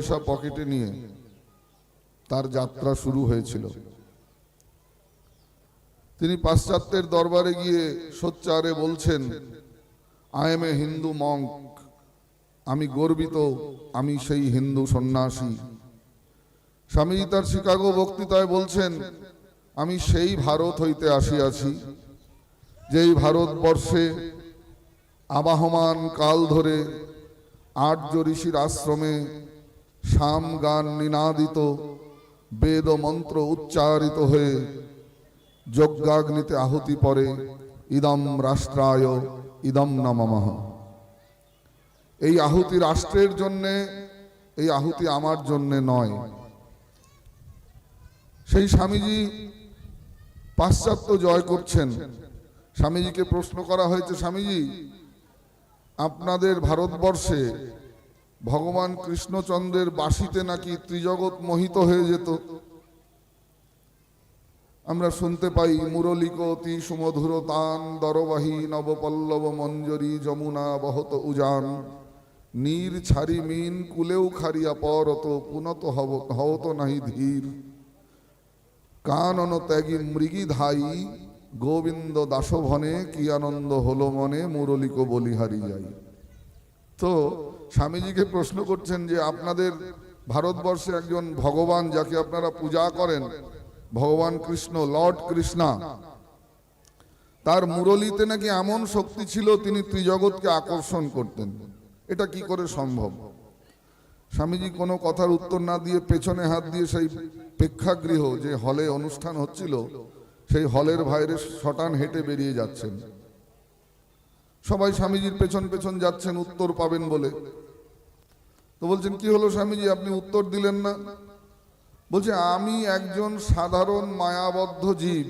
পয়সা পকেটে নিয়ে তার যাত্রা শুরু হয়েছিল। তিনি পাশ্চাত্যের দরবারে গিয়ে সোচ্চারে বলছেন I am a Hindu monk আমি গর্বিত, আমি সেই হিন্দু সন্ন্যাসী। স্বামীজি তার শিকাগো বক্তৃতায় বলছেন, আমি সেই ভারত হইতে আসিয়াছি, যেই ভারতবর্ষে আবাহমান কাল ধরে আর্য ঋষির আশ্রমে শাম গান নিনাদিত, বেদ মন্ত্র উচ্চারিত হয়ে যজ্ঞাগ্নিতে আহুতি পরে ইদম রাষ্ট্রায় ইদম নমঃ। এই আহুতি রাষ্ট্রের জন্যে, এই আহুতি আমার জন্যে নয়। সেই স্বামীজি পাশ্চাত্য জয় করছেন। স্বামীজিকে প্রশ্ন করা হয়েছে, স্বামীজি, আপনাদের ভারতবর্ষে ভগবান কৃষ্ণচন্দ্রের বাসিতে নাকি ত্রিজগৎ মোহিত হয়ে যেত। আমরা শুনতে পাই মুরলিক অতি সুমধুর তান, দরবাহী নবপল্লব মঞ্জরি, যমুনা বহত উজান। নীর ছাড়ি মিন কুলেও খারিয়া পরত পুনত হব, হওত নাহি ধীর। কানন ত্যাগী মৃগী ধাই গোবিন্দ দাসভনে কি আনন্দ হলো মনে মুরলিক বলিহারি যাই তো স্বামীজিকে প্রশ্ন করছেন যে আপনাদের ভারতবর্ষে একজন ভগবান যাকে আপনারা পূজা করেন, ভগবান কৃষ্ণ, লর্ড কৃষ্ণা, তার মুরলিতে নাকি এমন শক্তি ছিল তিনি ত্রিজগৎকে আকর্ষণ করতেন। এটা কি করে সম্ভব? স্বামীজি কোনো কথার উত্তর না দিয়ে পেছনে হাত দিয়ে সেই প্রেক্ষাগৃহ যে হলে অনুষ্ঠান হচ্ছিল, সেই হলের বাইরে শটান হেঁটে বেরিয়ে যাচ্ছেন। সবাই স্বামীজির পেছন পেছন যাচ্ছেন, উত্তর পাবেন বলে। তো বলছেন, কি হলো স্বামীজি? আপনি উত্তর দিলেন না? বলছে, আমি একজন সাধারণ মায়াবদ্ধ জীব।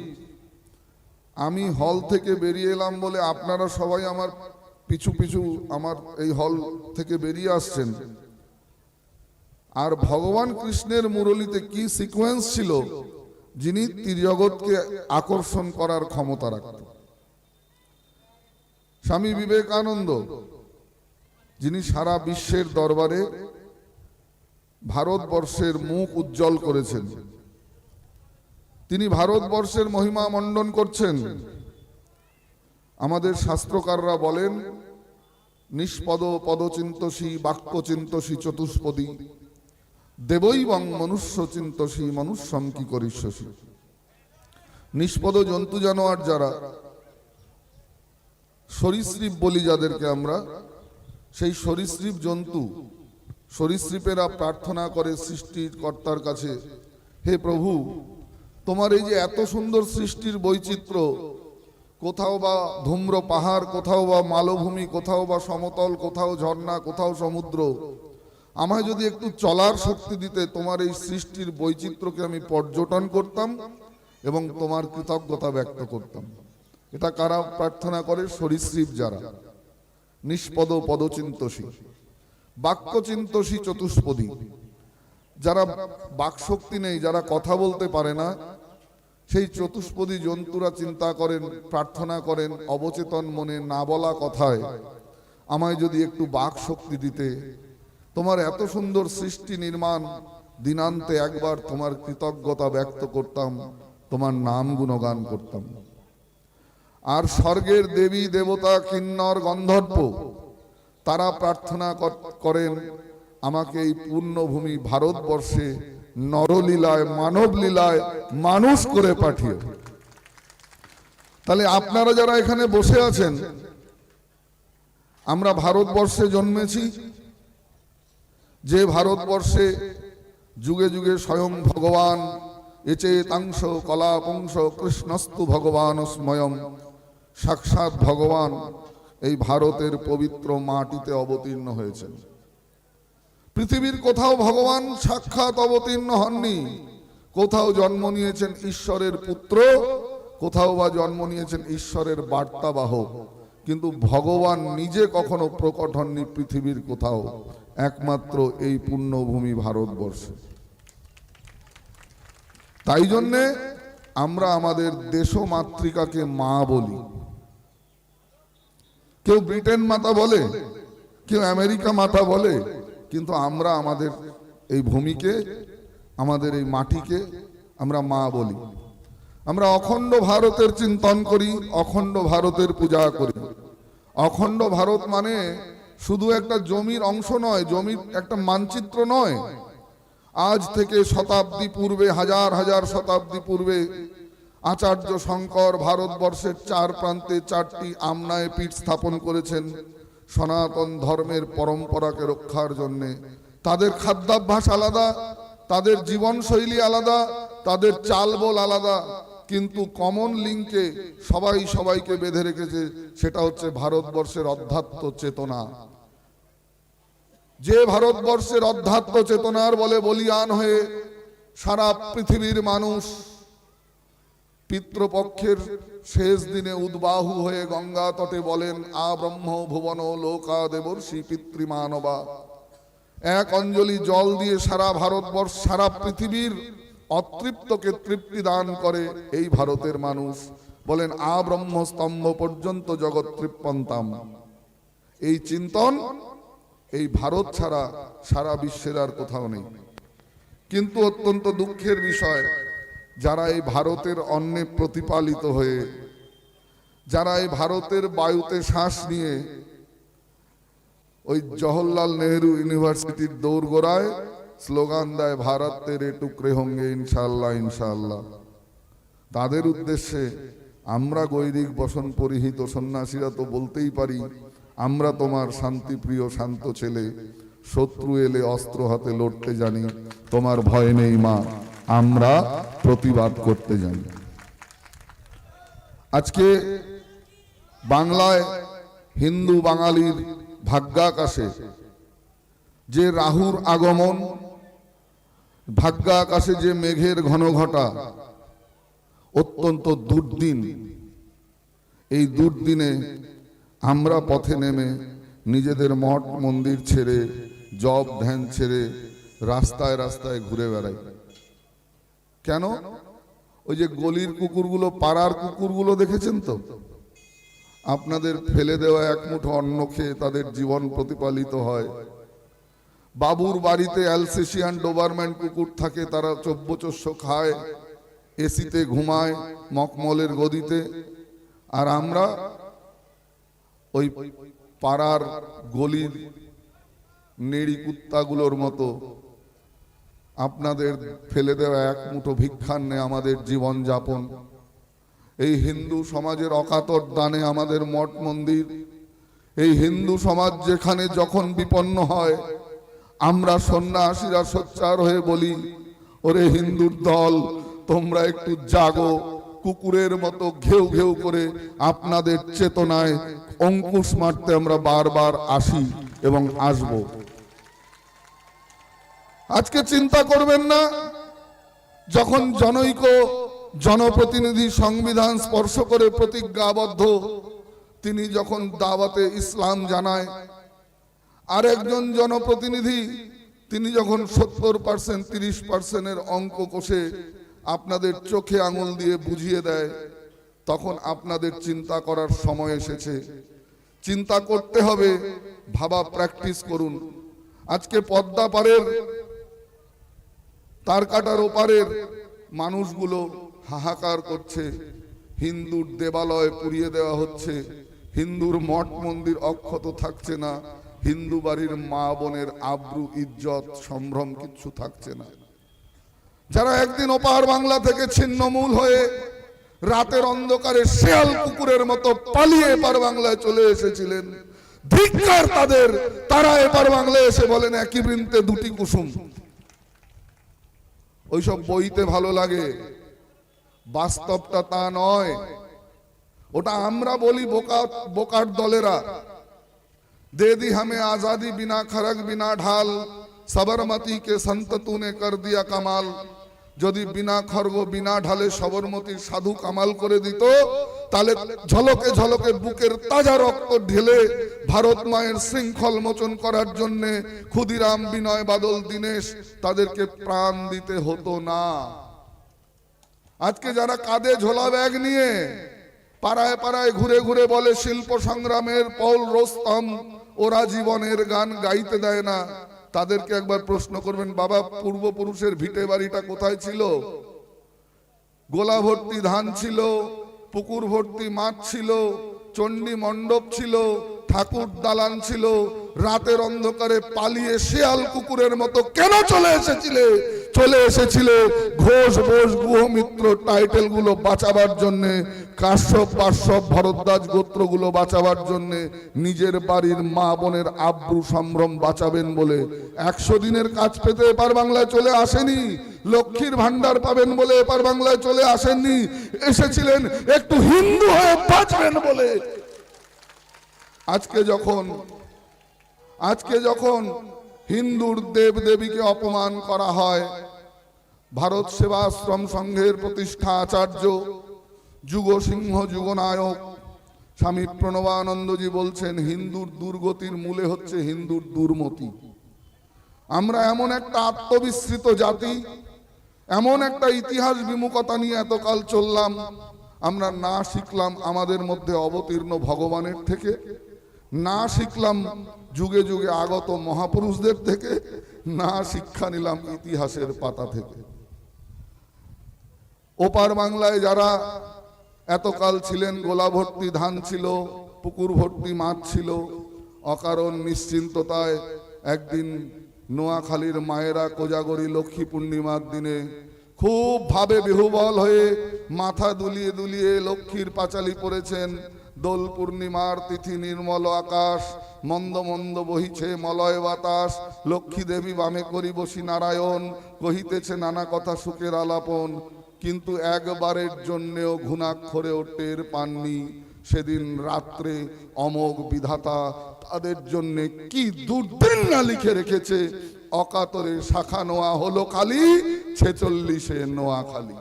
আমি হল থেকে বেরিয়ে এলাম বলে আপনারা সবাই আমার পিছু পিছু আমার এই হল থেকে বেরিয়ে আসছেন। আর ভগবান কৃষ্ণের মুরলিতে কি সিকোয়েন্স ছিল, যিনি ত্রিজগৎকে আকর্ষণ করার ক্ষমতা রাখতেন? স্বামী বিবেকানন্দ, যিনি সারা বিশ্বের দরবারে ভারতবর্ষের মুখ উজ্জ্বল করেছেন। তিনি ভারতবর্ষের মহিমা মণ্ডন করছেন। আমাদের শাস্ত্রকাররা বলেন, নিষ্পদ পদচিন্তসী, বাক্যচিন্তসী চতুষ্পদী। দেবৈবং মনুষ্য চিন্তসী মনুষ্যম কি করিষ্যসী। নিষ্পদ জন্তু জানোয়ার যারা সরীসৃপ বলি যাদেরকে আমরা, সেই সরীসৃপ জন্তু, সরীসৃপেরা প্রার্থনা করে সৃষ্টির কর্তার কাছে, হে প্রভু, তোমার এই যে এত সুন্দর সৃষ্টির বৈচিত্র্য, কোথাও বা ধূম্র পাহাড়, কোথাও বা মালভূমি, কোথাও বা সমতল, কোথাও ঝর্ণা, কোথাও সমুদ্র, আমায় যদি একটু চলার শক্তি দিতে তোমার এই সৃষ্টির বৈচিত্র্যকে আমি পর্যটন করতাম এবং তোমার কৃতজ্ঞতা ব্যক্ত করতাম। এটা কারা প্রার্থনা করে? সরীসৃপ যারা। নিষ্পদ পদচিন্তসী বাক্যচিন্তসী চতুষ্পদী। যারা বাকশক্তি নেই, যারা কথা বলতে পারে না, সেই চতুষ্পদী জন্তুরা চিন্তা করেন, প্রার্থনা করেন, অবচেতন মনে না বলা কথায়, আমায় যদি একটু বাক শক্তি দিতে, তোমার এত সুন্দর সৃষ্টি নির্মাণ, দিনান্তে একবার তোমার কৃতজ্ঞতা ব্যক্ত করতাম, তোমার নাম গুণগান করতাম। আর স্বর্গের দেবী দেবতা কিন্নর গন্ধর্ব, তারা প্রার্থনা করেন, আমাকে এই পূর্ণভূমি ভারতবর্ষে নরলীলায় মানব লীলায় মানুষ করে পাঠিয়ে তাহলে আপনারা যারা এখানে বসে আছেন, আমরা ভারতবর্ষে জন্মেছি। যে ভারতবর্ষে যুগে যুগে স্বয়ং ভগবান, এচেতাংশ কলাপংশ কৃষ্ণস্তু ভগবান স্ময়ং সাক্ষাৎ ভগবান এই ভারতের পবিত্র মাটিতে অবতীর্ণ হয়েছেন। পৃথিবীর কোথাও ভগবান সাক্ষাৎ অবতীর্ণ হননি। কোথাও জন্ম নিয়েছেন ঈশ্বরের পুত্র, কোথাও বা জন্ম নিয়েছেন ঈশ্বরের বার্তাবাহক। কিন্তু ভগবান নিজে কখনো প্রকট হননি পৃথিবীর কোথাও। একমাত্র এই পুণ্যভূমি ভারতবর্ষে। তাই জন্যে আমরা আমাদের দেশ মাতৃকাকে মা বলি। কেউ ব্রিটেন মাতা বলে, কেউ আমেরিকা মাতা বলে, কিন্তু আমরা আমাদের এই ভূমিকে, আমাদের এই মাটিকে আমরা মা বলি। আমরা অখণ্ড ভারতের চিন্তন করি, অখণ্ড ভারতের পূজা করি। অখণ্ড ভারত মানে শুধু একটা জমির অংশ নয়, জমির একটা মানচিত্র নয়। আজ থেকে শতাব্দী পূর্বে, হাজার হাজার শতাব্দী পূর্বে আচার্য শঙ্কর ভারতবর্ষের চার প্রান্তে চারটি আমনায় পীঠ স্থাপন করেছেন। সনাতন ধর্মের পরম্পরাকে রক্ষার জন্যে। তাদের খাদ্যাভ্যাস আলাদা, তাদের জীবনশৈলী আলাদা, তাদের চালবল আলাদা। কিন্তু কমন লিঙ্কে সবাই সবাইকে বেঁধে রেখেছে, সেটা হচ্ছে ভারতবর্ষের অধ্যাত্ম চেতনা। যে ভারতবর্ষের অধ্যাত্ম চেতনার বলে বলিয়ান হয়ে সারা পৃথিবীর মানুষ পিতৃপক্ষের শেষ দিনে উদ্বাহু হয়ে গঙ্গা তটে বলেন, আ ব্রহ্ম ভুবন লোকা দেবর্ষি পিতৃমানবা। এক অঞ্জলি জল দিয়ে সারা ভারতবর্ষ, সারা পৃথিবীর অতৃপ্তকে তৃপ্তি দান করে এই ভারতের মানুষ। বলেন, আ ব্রহ্ম স্তম্ভ পর্যন্ত জগৎ তৃপ্পন্তাম এই চিন্তন এই ভারত ছাড়া সারা বিশ্বের আর কোথাও নেই। কিন্তু অত্যন্ত দুঃখের বিষয় যারা এই ভারতের অন্নে প্রতিপালিত হয়ে, যারা এই ভারতের বায়ুতে শ্বাস নিয়ে ওই জওহরলাল নেহরু ইউনিভার্সিটির দৌড়গোড়ায় স্লোগান দেয়, ভারত তেরে টুকরে হোঙ্গে ইনশাল্লাহ ইনশাল্লাহ তাদের উদ্দেশ্যে আমরা গৈরিক বসন পরিহিত সন্ন্যাসীরা তো বলতেই পারি, আমরা তোমার শান্তিপ্রিয় শান্ত ছেলে, শত্রু এলে অস্ত্র হাতে লড়তে জানি, তোমার ভয় নেই মা। আমরা প্রতিবাদ করতে জানি আজকে বাংলায় হিন্দু বাঙালির ভাগ্যাকাশে যে রাহুর আগমন, ভাগ্যাকাশে যে মেঘের ঘন ঘটা অত্যন্ত দুর্দিন। এই দুর্দিনে আমরা পথে নেমে নিজেদের মঠ মন্দির ছেড়ে, জব ধ্যান ছেড়ে রাস্তায় রাস্তায় ঘুরে বেড়াই। কেন? ওই যে গলির কুকুরগুলো, পাড়ার কুকুরগুলো দেখেছেন তো? আপনাদের ফেলে দেওয়া এক মুঠো অন্ন খেয়ে তাদের জীবন প্রতিপালিত হয়। বাবুর বাড়িতে অ্যালসেশিয়ান ডোবারম্যান কুকুর থাকে, তারা চব্বচস্য খায়, এসিতে ঘুমায়, মকমলের গদিতে। আর আমরা ওই পাড়ার গলির নেড়ি কুত্তাগুলোর মতো আপনাদের ফেলে দেওয়া এক মুঠো ভিক্ষান্নে আমাদের জীবন যাপন। এই হিন্দু সমাজের অকাতর দানে আমাদের মঠ মন্দির, এই হিন্দু সমাজ যেখানে যখন বিপন্ন হয়, আমরা সন্ন্যাসীরা সোচ্চার হয়ে বলি, ওরে হিন্দুর দল, তোমরা একটু জাগো, কুকুরের মতো ঘেউ ঘেউ করে আপনাদের চেতনায় অঙ্কুশ মারতে আমরা বারবার আসি এবং আসব। আজকে চিন্তা করবেন না। যখন জনৈক, জনপ্রতিনিধি সংবিধান স্পর্শ করে প্রতিজ্ঞাবদ্ধ, তিনি যখন দাওয়াতে ইসলাম জানায় আর একজন জনপ্রতিনিধি, তিনি যখন সত্তর পার্সেন্ট, তিরিশ পার্সেন্টের অঙ্ক কষে আপনাদের চোখে আঙুল দিয়ে বুঝিয়ে দেয়, তখন আপনাদের চিন্তা করার সময় এসেছে। চিন্তা করতে হবে, ভাবা প্র্যাকটিস করুন। আজকে পদ্মা পারের তার কাটার ওপারের মানুষগুলো হাহাকার করছে। হিন্দুর দেবালয় পুড়িয়ে দেওয়া হচ্ছে। হিন্দুর মঠ মন্দির অক্ষত থাকছে না। হিন্দু বাড়ির মা বোনের আব্রু, ইজ্জত, সম্ভ্রম কিচ্ছু থাকছে না। যারা একদিন ওপার বাংলা থেকে ছিন্নমূল হয়ে রাতের অন্ধকারে শেয়াল কুকুরের মতো পালিয়ে এপার বাংলায় চলে এসেছিলেন, ধিক্কার তাদের, তারা এপার বাংলায় এসে বলেন, একই বৃন্তে দুটি কুসুম। ওইসব বইতে ভালো লাগে বাস্তবটা তা নয় ওটা আমরা বলি বোকা বোকার দলেরা दे दी हमें आजादी बिना खरग बिना ढाल সবরমতি কে সন্ত তুনে কর দিয়া কামাল যদি বিনা খর্গ বিনা ঢালে সবরমতির সাধু কামাল করে দিত, তাহলে ঝলকে ঝলকে বুকের তাজা রক্ত ঢেলে ভারত মায়ের শৃঙ্খল মোচন করার জন্য ক্ষুদিরাম, বিনয়, বাদল, দীনেশ তাদেরকে প্রাণ দিতে হতো না। আজকে যারা কাঁধে ঝোলা ব্যাগ নিয়ে পাড়ায় পাড়ায় ঘুরে ঘুরে বলে শিল্প সংগ্রামের পৌল রোস্তম, ওরা জীবনের গান গাইতে দেয় না। তাদেরকে একবার প্রশ্ন করবেন, বাবা, পূর্বপুরুষের ভিটে বাড়িটা কোথায় ছিল? গোলা ভর্তি ধান ছিল, পুকুর ভর্তি মাছ ছিল, চণ্ডী মণ্ডপ ছিল, ঠাকুর দালান ছিল রাতের অন্ধকারে পালিয়ে শেয়াল কুকুরের মতো কেন চলে এসেছিলে? চলে এসেছিলে ঘোষ বোস গুহমিত্র টাইটেলগুলো বাঁচাবার জন্য, কাশ্যপ পাশ্যপ ভরদ্বাজ গোত্রগুলো বাঁচাবার জন্য নিজের বাড়ির মা বোনের আব্রু সম্ভ্রম বাঁচাবেন বলে একশো দিনের কাজ পেতে এপার বাংলায় চলে আসেনি, লক্ষ্মীর ভান্ডার পাবেন বলে এপার বাংলায় চলে আসেননি, এসেছিলেন একটু হিন্দু হয়ে বাঁচবেন বলে। আজকে যখন আজকে যখন হিন্দুর দেব দেবীকে অপমান করা হয়, ভারত সেবাশ্রম সংঘের প্রতিষ্ঠা আচার্য যুগ সিংহ যুগনায়ক স্বামী প্রণবানন্দজি বলছেন, হিন্দুর দুর্গতির মূলে হচ্ছে হিন্দুর দুর্মতি। আমরা এমন একটা আত্মবিস্মৃত জাতি, এমন একটা ইতিহাস বিমুখতা নিয়ে এতকাল চললাম, আমরা না শিখলাম আমাদের মধ্যে অবতীর্ণ ভগবানের থেকে। না শিখলাম যুগে যুগে আগত মহাপুরুষদের থেকে, না শিক্ষা নিলাম ইতিহাসের পাতা থেকে। ওপার বাংলায় যারা এতকাল ছিলেন গোলা ভর্তি ধান ছিল পুকুর ভর্তি মাছ ছিল, অকারণ নিশ্চিন্ততায় একদিন নোয়াখালীর মায়েরা কোজাগরি লক্ষ্মী পূর্ণিমার দিনে খুব ভাবে বিহুবল হয়ে মাথা দুলিয়ে দুলিয়ে লক্ষ্মীর পাঁচালি পড়েছেন। দোল পূর্ণিমার তিথি নির্মল আকাশ, মন্দ মন্দ বহিছে মলয় বাতাস, লক্ষ্মী দেবী বামে করি বসি নারায়ণ কহিতেছে নানা কথা সুখের আলাপন, কিন্তু একবারের জন্যেও ঘুণাক্ষরেও টের পাননি। সেদিন রাত্রে অমোঘ বিধাতা তাদের জন্য কি দুর্দিন লিখে রেখেছে, অকাতরে শাখা নোয়া হলো খালি, ছেচল্লিশে নোয়া খালি।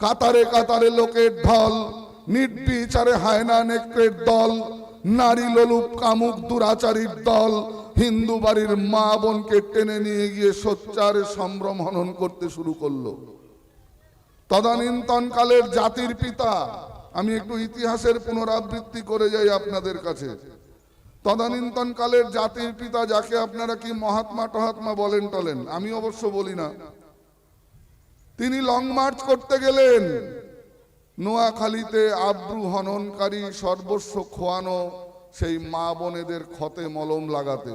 কাতারে কাতারে লোকের ঢল নির্বিচারে হায়না নেকড়ের দল, নারী লোলুপ কামুক দুরাচারীর দল, হিন্দু বাড়ির মা বোনকে টেনে নিয়ে গিয়ে সোচ্চারে সম্ভ্রম হনন করতে শুরু করল। তদানীন্তন কালের জাতির পিতা, আমি একটু ইতিহাসের পুনরাবৃত্তি করে যাই আপনাদের কাছে। তদানীন্তন কালের জাতির পিতা যাকে আপনারা কি মহাত্মা টহাত্মা বলেন টলেন, আমি অবশ্য বলি না। তিনি লং মার্চ করতে গেলেন। নোয়াখালীতে আব্রু হননকারী সর্বস্ব খোয়ানো সেই মা বোনেদের ক্ষতে মলম লাগাতে।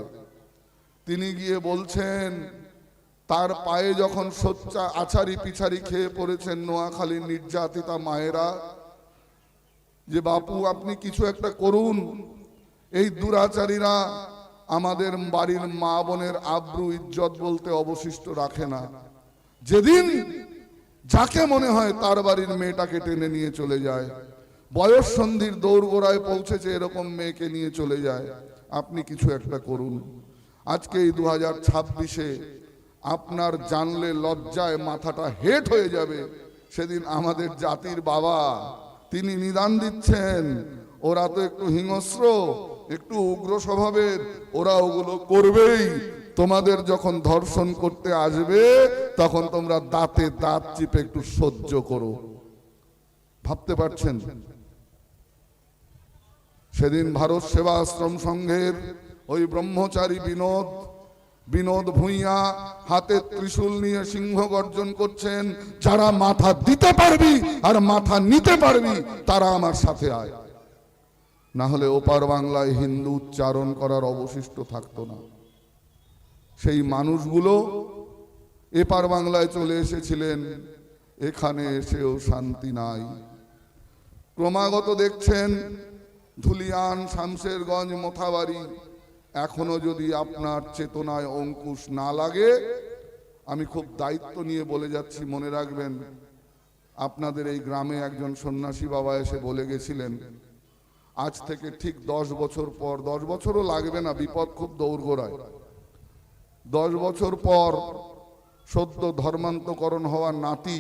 তিনি গিয়ে বলছেন, তার পায়ে যখন সোচ্চা আছারি পিছারি খেয়ে পড়েছেন নোয়াখালীর নির্যাতিতা মায়েরা, যে বাপু আপনি কিছু একটা করুন। এই দুরাচারীরা আমাদের বাড়ির মা বোনের আব্রু ইজ্জত বলতে অবশিষ্ট রাখে না। যেদিন যাকে মনে হয় তার বাড়ির মেয়েটাকে টেনে নিয়ে চলে যায়। বয়স সন্ধির দৌড়গোড়ায় পৌঁছেছে এরকম মেয়েকে নিয়ে চলে যায়। আপনি কিছু একটা করুন। আজকে এই দু হাজার ছাব্বিশে আপনার জানলে লজ্জায় মাথাটা হেট হয়ে যাবে। সেদিন আমাদের জাতির বাবা, তিনি নিদান দিচ্ছেন, ওরা তো একটু হিংস্র, একটু উগ্র স্বভাবের, ওরা ওগুলো করবেই। তোমাদের যখন ধর্ষণ করতে আসবে, তখন তোমরা দাঁতে দাঁত চিপে একটু সহ্য করো। ভাবতে পারছেন? সেদিন ভারত সেবা আশ্রম সংঘের ওই ব্রহ্মচারী বিনোদ বিনোদ ভূঁইয়া হাতে ত্রিশূল নিয়ে সিংহ গর্জন করছেন, যারা মাথা দিতে পারবি আর মাথা নিতে পারবি, তারা আমার সাথে আয়। না হলে ওপার বাংলায় হিন্দু উচ্চারণ করার অবশিষ্ট থাকতো না। সেই মানুষগুলো এপার বাংলায় চলে এসেছিলেন, এখানে এসেও শান্তি নাই। ক্রমাগত দেখছেন ধুলিয়ান, শামশেরগঞ্জ, মোথাবাড়ি, এখনও যদি আপনার চেতনায় অঙ্কুশ না লাগে, আমি খুব দায়িত্ব নিয়ে বলে যাচ্ছি, মনে রাখবেন, আপনাদের এই গ্রামে একজন সন্ন্যাসী বাবা এসে বলে গেছিলেন, আজ থেকে ঠিক দশ বছর পর, দশ বছরও লাগবে না, বিপদ খুব দৌড়গোড়ায় দশ বছর পর সদ্য ধর্মান্তকরণ হওয়া নাতি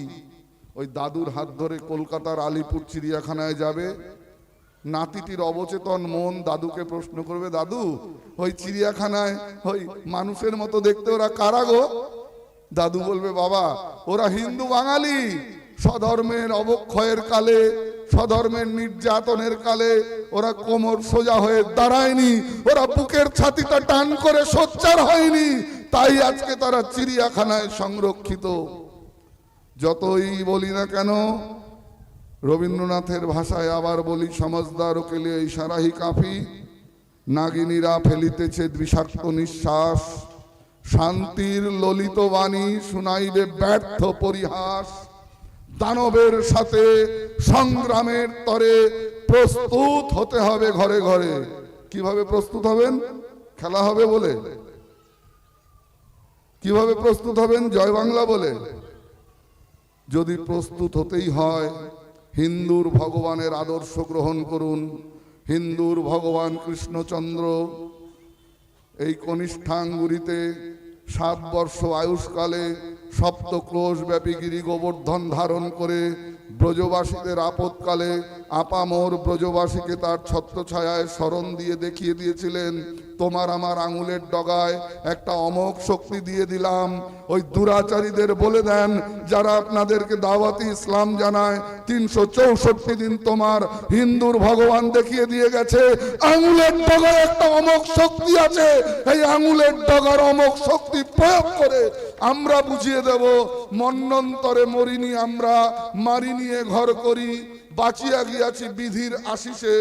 ওই দাদুর হাত ধরে কলকাতার আলিপুর চিড়িয়াখানায় যাবে। নাতিটির অবচেতন মন দাদুকে প্রশ্ন করবে, দাদু, ওই চিড়িয়াখানায় ওই মানুষের মতো দেখতে ওরা কারা গো? দাদু বলবে, বাবা, ওরা হিন্দু বাঙালি। স্বধর্মের অবক্ষয়ের কালে, স্বধর্মের নির্যাতনের কালে ওরা কোমর সোজা হয়ে দাঁড়ায়নি। ওরা বুকের ছাতিটা টান করে সোচ্চার হয়নি। তাই আজকে তারা চিড়িয়াখানায় সংরক্ষিত। যতই বলি না কেন, রবীন্দ্রনাথের ভাষায় আবার বলি, সমাজদার ওকেলে সারাহি কাফি নাগিনীরা ফেলিতেছে বিষাক্ত নিঃশ্বাস। শান্তির ললিত বাণী শুনাইবে ব্যর্থ পরিহাস। দানবের সাথে সংগ্রামের তরে প্রস্তুত হতে হবে ঘরে ঘরে। কীভাবে প্রস্তুত হবেন? খেলা হবে বলে। কীভাবে প্রস্তুত হবেন? জয় বাংলা বলে। যদি প্রস্তুত হতেই হয়, হিন্দুর ভগবানের আদর্শ গ্রহণ করুন। হিন্দুর ভগবান কৃষ্ণচন্দ্র এই কনিষ্ঠাঙ্গুরিতে সাত বর্ষ আয়ুষ্কালে সপ্তক্রোশ ব্যাপী গিরি গোবর্ধন ধারণ করে ব্রজবাসীদের আপদকালে আপামোর ব্রজবাসীকে তার ছত্রছায়ায় স্মরণ দিয়ে দেখিয়ে দিয়েছিলেন। তোমার আমার আঙুলের ডগায় একটা অমোক শক্তি দিয়ে দিলাম। ওই দুরাচারীদের বলে দেন, যারা আপনাদেরকে দাওয়াতি ইসলাম জানায়, তিনশো চৌষট্টি দিন তোমার হিন্দুর ভগবান দেখিয়ে দিয়ে গেছে, আঙুলের ডগায় একটা অমোক শক্তি আছে। এই আঙুলের ডগার অমোক শক্তি প্রয়োগ করে আমরা বুঝিয়ে দেব, মন্নন্তরে মরিনি আমরা মারি নিয়ে ঘর করি, বাঁচিয়া গিয়াছি বিধির আশিসে,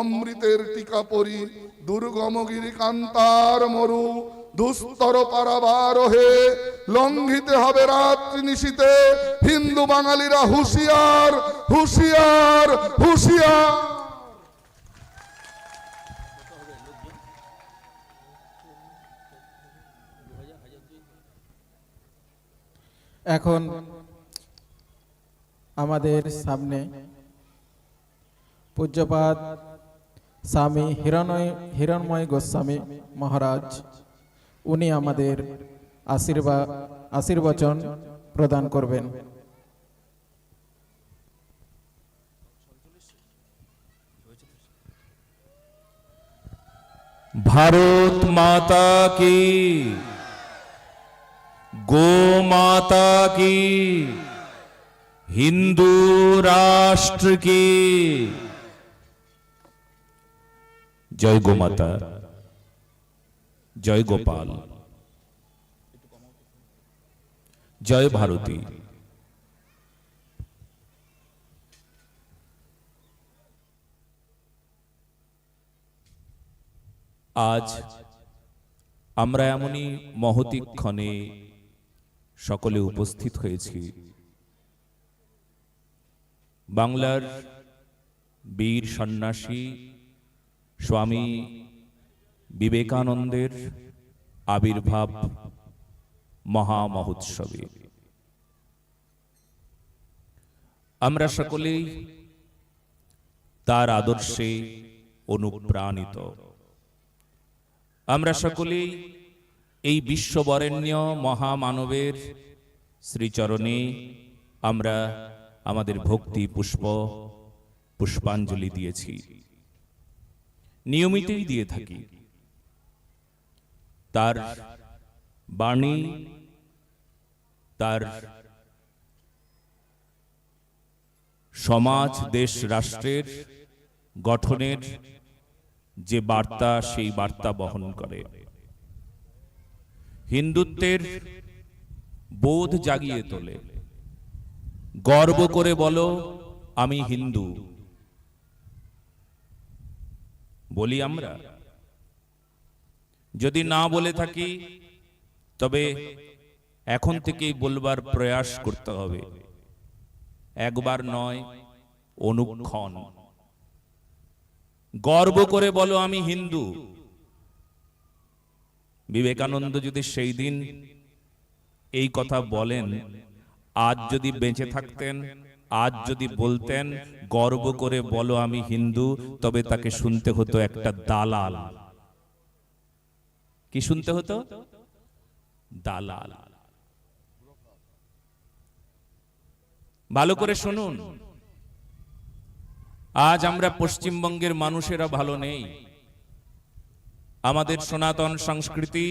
অমৃতের টিকা পরি। দুর্গমগিরি কান্তার মরু, দুস্তর পারাবার হে লঙ্ঘিতে হবে রাত্রি নিশীতে। হিন্দু বাঙালিরা হুঁশিয়ার হুঁশিয়ার হুঁশিয়ার। এখন আমাদের সামনে পূজ্যপাত স্বামী হিরণয় হিরণময় গোস্বামী মহারাজ, উনি আমাদের আশীর্বাদ আশীর্বচন প্রদান করবেন। ভারত মাতা কি? গো মাতা কি? হিন্দু রাষ্ট্র কি? জয় গো মাতা জয় গোপাল, জয় ভারতী। আজ আমরা এমনই মহতি ক্ষণে সকলে উপস্থিত হয়েছি। বাংলার বীর সন্ন্যাসী স্বামী বিবেকানন্দের আবির্ভাব মহামহোৎসবে। আমরা সকলেই তার আদর্শে অনুপ্রাণিত। আমরা সকলেই এই বিশ্ববরেণ্য মহামানবের শ্রীচরণে আমরা আমাদের ভক্তি পুষ্প পুষ্পাঞ্জলি দিয়েছি। নিয়মিতই দিয়ে থাকি। তার বাণী তার সমাজ দেশ রাষ্ট্রের গঠনের যে বার্তা সেই বার্তা বহন করে। হিন্দুত্বের বোধ জাগিয়ে তোলে। গর্ব করে বলো আমি হিন্দু। বলি আমরা। যদি না বলে থাকি, তবে এখন থেকেই বলবার প্রয়াস করতে হবে। একবার নয়, অনুক্ষণ। গর্ব করে বলো আমি হিন্দু। বিবেকানন্দ যদি সেই দিন এই কথা বলেন, আজ যদি বেঁচে থাকতেন, আজ যদি বলতেন গর্ব করে বলো আমি হিন্দু, তবে তাকে শুনতে হতো একটা দালাল। কি শুনতে হতো? দালাল। ভালো করে শুনুন। আজ আমরা পশ্চিমবঙ্গের মানুষেরা ভালো নেই। আমাদের সনাতন সংস্কৃতি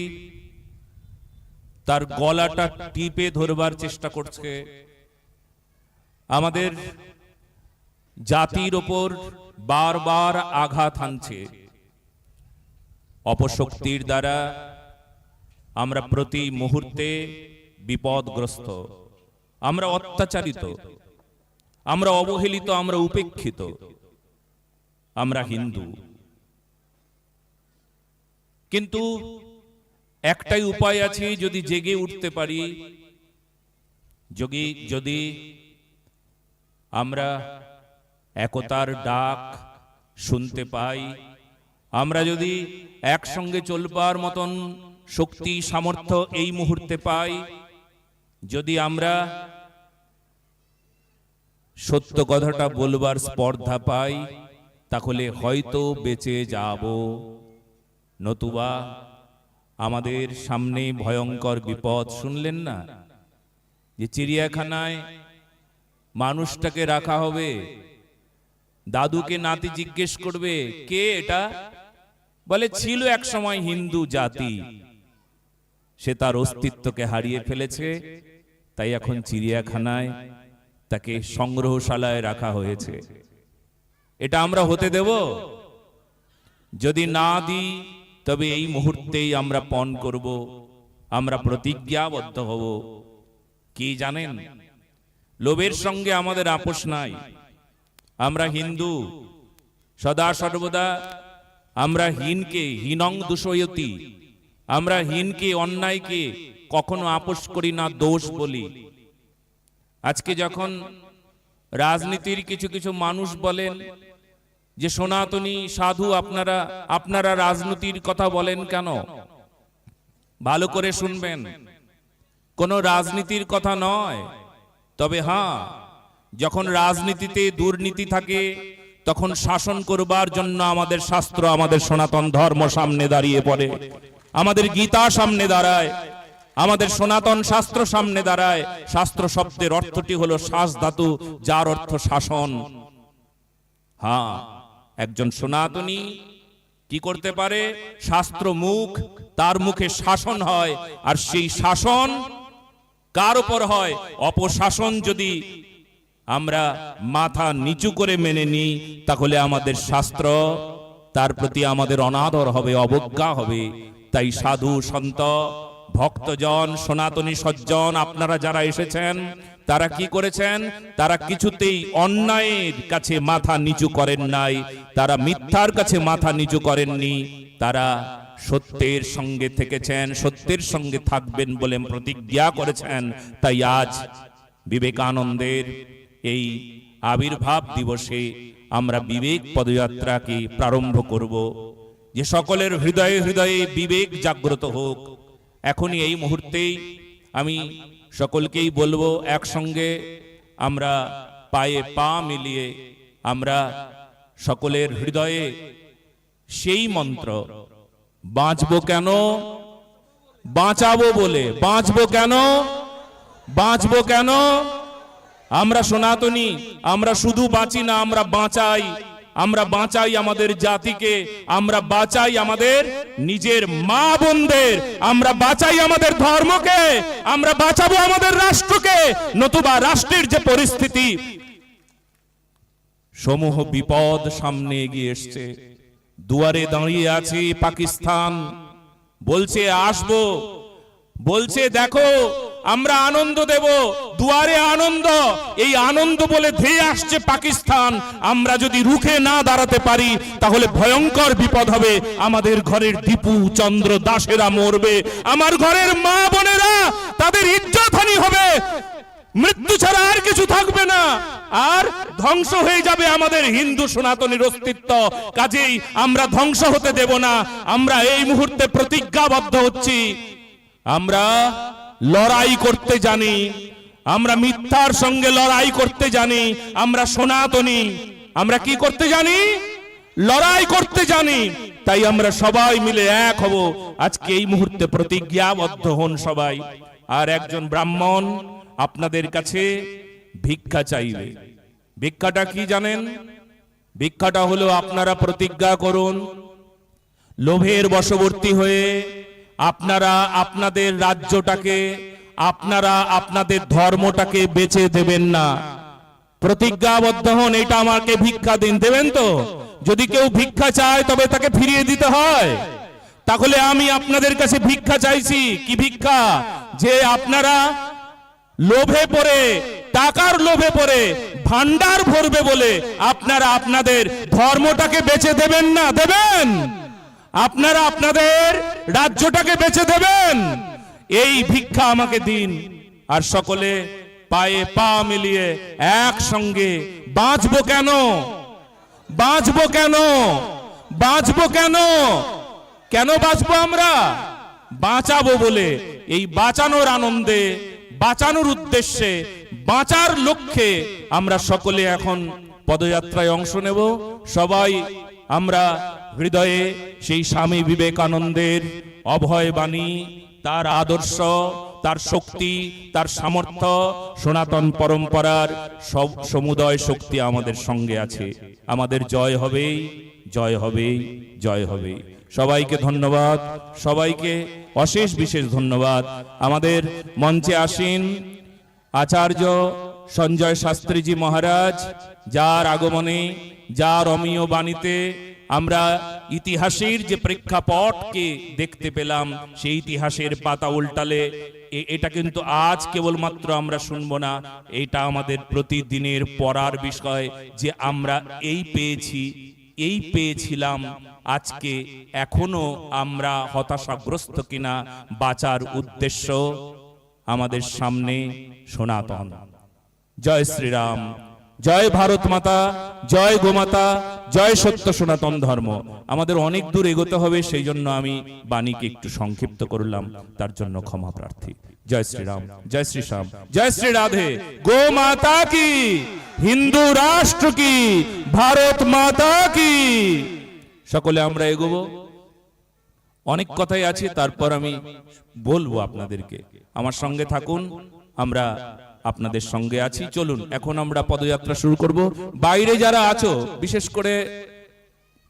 তার গলাটা টিপে ধরবার চেষ্টা করছে। আমাদের জাতির ওপর বারবার আঘাত হানছে। অপশক্তির দ্বারা আমরা প্রতি মুহূর্তে বিপদগ্রস্ত। আমরা অত্যাচারিত। আমরা অবহেলিত। আমরা উপেক্ষিত। আমরা হিন্দু। কিন্তু একটাই উপায় আছে, যদি জেগে উঠতে পারি যোগী যদি আমরা একতার ডাক শুনতে পাই। আমরা যদি একসঙ্গে চলবার মতন শক্তি সামর্থ্য এই মুহূর্তে পাই। যদি আমরা সত্য কথাটা বলবার স্পর্ধা পাই তাহলে হয়তো বেঁচে যাব। নতুবা আমাদের সামনে ভয়ঙ্কর বিপদ শুনলেন না? যে চিড়িয়াখানায় মানুষটাকে রাখা হবে দাদুকে নাতি জিজ্ঞেস করবে কে এটা? বলে ছিল এক সময় হিন্দু জাতি। সে তার অস্তিত্বকে হারিয়ে ফেলেছে। তাই এখন চিড়িয়াখানায় তাকে সংগ্রহশালায় রাখা হয়েছে। এটা আমরা হতে দেব? যদি না দিই তবে এই মুহূর্তেই আমরা পণ করব। আমরা প্রতিজ্ঞাবদ্ধ হব। কি জানেন? লোভের সঙ্গে আমাদের আপোষ নাই। আমরা হিন্দু। সদা সর্বদা আমরা হীনকে, হীনং দুষয়তি। আমরা হীনকে, অন্যায়কে কখনো আপোষ করি না, দোষ বলি। আজকে যখন রাজনীতির কিছু কিছু মানুষ বলেন যে, সনাতনী সাধু আপনারা আপনারা রাজনীতির কথা বলেন কেন? ভালো করে শুনবেন। কোনো রাজনীতির কথা নয়। তবে হ্যাঁ যখন রাজনীতিতে দুর্নীতি থাকে, তখন শাসন করবার জন্য আমাদের শাস্ত্র আমাদের সনাতন ধর্ম সামনে দাঁড়িয়ে পড়ে। আমাদের গীতা সামনে দাঁড়ায়, আমাদের সনাতন শাস্ত্র সামনে দাঁড়ায়। শাস্ত্র শব্দের অর্থটি হলো শ্বাস ধাতু, যার অর্থ শাসন। হ্যাঁ একজন সনাতনী কি করতে পারে? শাস্ত্র মুখ, তার মুখে শাসন হয়, আর সেই শাসন কার উপর হয়? অপশাসন যদি আমরা মাথা নিচু করে মেনে নিই, তাহলে আমাদের শাস্ত্র তার প্রতি আমাদের অনাদর হবে, অবজ্ঞা হবে। তাই সাধু সন্ত, ভক্তজন, সনাতনী সজ্জন, আপনারা যারা এসেছেন, তারা কি করেছেন? তারা কিছুতেই অন্যায়ের কাছে মাথা নিচু করেন নাই, তারা মিথ্যার কাছে মাথা নিচু করেননি, তারা সত্যের সঙ্গে থেকেছেন, সত্যের সঙ্গে থাকবেন বলে প্রতিজ্ঞা করেছেন। তাই আজ বিবেকানন্দের এই আবির্ভাব দিবসে আমরা বিবেক পদযাত্রাকে প্রারম্ভ করব। যে সকলের হৃদয়ে হৃদয়ে বিবেক জাগ্রত হোক, এখনই এই মুহূর্তেই আমি সকলকেই বলব, একসঙ্গে আমরা পায়ে পা মিলিয়ে আমরা সকলের হৃদয়ে সেই মন্ত্র, বাঁচবো কেন? বাঁচাবো বলে, বাঁচবো কেন? বাঁচবো কেন? আমরা সনাতনী, আমরা শুধু বাঁচি না, আমরা বাঁচাই। আমরা বাঁচাই আমাদের জাতিকে, আমরা বাঁচাই আমাদের নিজের মা বোনদের, আমরা বাঁচাই আমাদের ধর্মকে, আমরা বাঁচাবো আমাদের রাষ্ট্রকে। নতুবা রাষ্ট্রের যে পরিস্থিতি, সমূহ বিপদ সামনে এগিয়ে এসছে। দুয়ারে দাঁড়িয়ে আছে পাকিস্তান। বলছে, আসব। বলছে, দেখো, আমরা আনন্দ দেব, দুয়ারে আনন্দ। এই আনন্দ বলে ধেয়ে আসছে পাকিস্তান। আমরা যদি রুখে না দাঁড়াতে পারি, তাহলে ভয়ঙ্কর বিপদ হবে। আমাদের ঘরের দীপু, চন্দ্র, দাসেরা মরবে। আমার ঘরের মা বোনেরা, তাদের ইজ্জতহানি হবে। মৃত্যু ছাড়া আর কিছু থাকবে না। আর ধ্বংস হয়ে যাবে আমাদের হিন্দু সনাতনীর অস্তিত্ব। কাজেই আমরা ধ্বংস হতে দেব না। আমরা এই মুহূর্তে প্রতিজ্ঞাবদ্ধ হচ্ছি। আমরা লড়াই করতে জানি, আমরা মিথ্যার সঙ্গে লড়াই করতে জানি, আমরা সনাতনী, আমরা কি করতে জানি? লড়াই করতে জানি, তাই আমরা সবাই মিলে এক হব। আজকে এই মুহূর্তে প্রতিজ্ঞাবদ্ধ হন সবাই। আর একজন ব্রাহ্মণ আপনাদের কাছে ভিক্ষা চাইবে। ভিক্ষাটা কি জানেন? ভিক্ষাটা হলো আপনারা প্রতিজ্ঞা করুন, লোভের বশবর্তী হয়ে আপনারা আপনাদের রাজ্যটাকে, আপনারা আপনাদের ধর্মটাকে বেচে দেবেন না। প্রতিজ্ঞাবদ্ধ হন, এটা আমাকে ভিক্ষা দিন, দেবেন তো? যদি কেউ ভিক্ষা চায়, তবে তাকে ফিরিয়ে দিতে হয়। তাহলে আমি আপনাদের কাছে ভিক্ষা চাইছি। কি ভিক্ষা? যে আপনারা লোভে পড়ে, টাকার লোভে পড়ে ভান্ডার ভরবে বলে আপনারা আপনাদের ধর্মটাকে বেচে দেবেন না, দেবেন? আপনারা আপনাদের রাজ্যটাকে বেচে দেবেন। এই ভিক্ষা আমাকে দিন। আর সকলে পায়ে পা মিলিয়ে একসঙ্গে, বাঁচবো কেন? বাঁচবো কেন? বাঁচবো কেন? কেন বাঁচবো আমরা? বাঁচাবো বলে এই বাঁচানোর আনন্দে, বাঁচানোর উদ্দেশ্যে, বাঁচার লক্ষ্যে আমরা সকলে এখন পদযাত্রায় অংশ নেব। সবাই আমরা হৃদয়ে সেই স্বামী বিবেকানন্দের অভয় বাণী, তার আদর্শ, তার শক্তি, তার সামর্থ্য, সনাতন পরম্পরার সব সমুদয় শক্তি আমাদের সঙ্গে আছে। আমাদের জয় হবেই জয় হবেই, জয় হবে সবাইকে ধন্যবাদ, সবাইকে অশেষ বিশেষ ধন্যবাদ। আমাদের মঞ্চে আসীন আচার্য সঞ্জয় শাস্ত্রীজি মহারাজ, যার আগমনে, যার অমীয় বাণীতে আমরা ইতিহাসের যে প্রেক্ষাপটকে দেখতে পেলাম, সেই ইতিহাসের পাতা উল্টালে এটা কিন্তু আজ কেবলমাত্র আমরা শুনব না। এটা আমাদের প্রতিদিনের পড়ার বিষয় যে আমরা এই পেয়েছি, এই পেয়েছিলাম, আজকে এখনও আমরা হতাশাগ্রস্ত কিনা বাঁচার উদ্দেশ্য আমাদের সামনে সনাতন। জয় শ্রীরাম। জয় ভারত মাতা, জয় গোমাতা জয় সত্য সনাতন ধর্ম। আমাদের অনেক দূর এগোতে হবে, সেই জন্য আমি বাণীকে একটু সংক্ষিপ্ত করলাম, তার জন্য ক্ষমা প্রার্থী। জয় শ্রীরাম, জয় শ্রী শ্যাম জয় শ্রী রাধে। গো মাতা কি? হিন্দু রাষ্ট্র কি? ভারত মাতা কি? সকলে আমরা এগোবো? অনেক কথাই আছে, তারপর আমি বলব আপনাদেরকে। আমার সঙ্গে থাকুন, আমরা আপনাদের সঙ্গে আছি চলুন এখন আমরা পদযাত্রা শুরু করব। বাইরে যারা আছো বিশেষ করে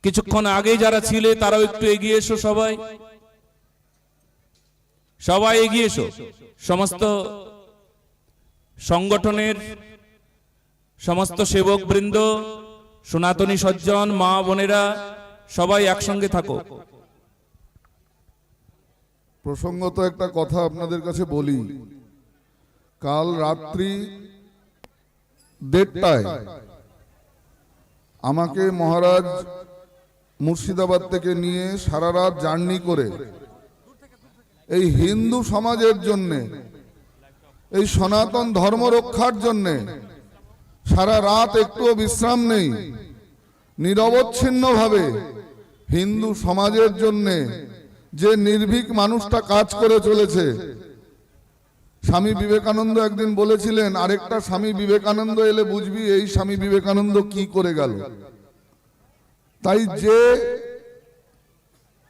কিছুক্ষণ আগে যারা ছিলে তারাও একটু এগিয়ে এসো সবাই। সবাই এগিয়ে এসো। সমস্ত সংগঠনের সমস্ত সেবক বৃন্দ সনাতনী সজ্জন মা বোনেরা সবাই একসঙ্গে থাকো। প্রসঙ্গত একটা কথা আপনাদের কাছে বলি। কাল রাত্রি দেড়টায় আমাকে মহারাজ মুর্শিদাবাদ থেকে নিয়ে সারা রাত জার্নি করে এই হিন্দু সমাজের জন্যে, এই সনাতন ধর্ম রক্ষার জন্যে সারা রাত একটুও বিশ্রাম নেই। নিরবচ্ছিন্নভাবে হিন্দু সমাজের জন্যে যে নির্ভীক মানুষটা কাজ করে চলেছে স্বামী বিবেকানন্দ একদিন বলেছিলেন, আরেকটা স্বামী বিবেকানন্দ এলে বুঝবি এই স্বামী বিবেকানন্দ কি করে গেল? তাই যে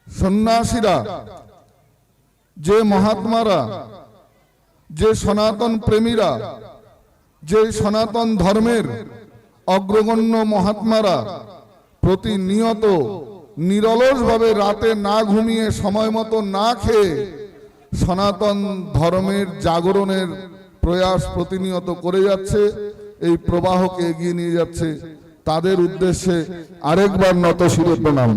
সন্ন্যাসীরা, যে মহাত্মারা, যে সনাতন প্রেমীরা, যে সনাতন ধর্মের অগ্রগণ্য মহাত্মারা প্রতিনিয়ত নিরলসভাবে রাতে না ঘুমিয়ে সময় মতো না খেয়ে সনাতন ধর্মের জাগরণের প্রয়াস প্রতিনিয়ত করে যাচ্ছে, এই প্রবাহকে এগিয়ে নিয়ে যাচ্ছে। তাদের উদ্দেশ্যে আরেকবার নত শিরে প্রণাম।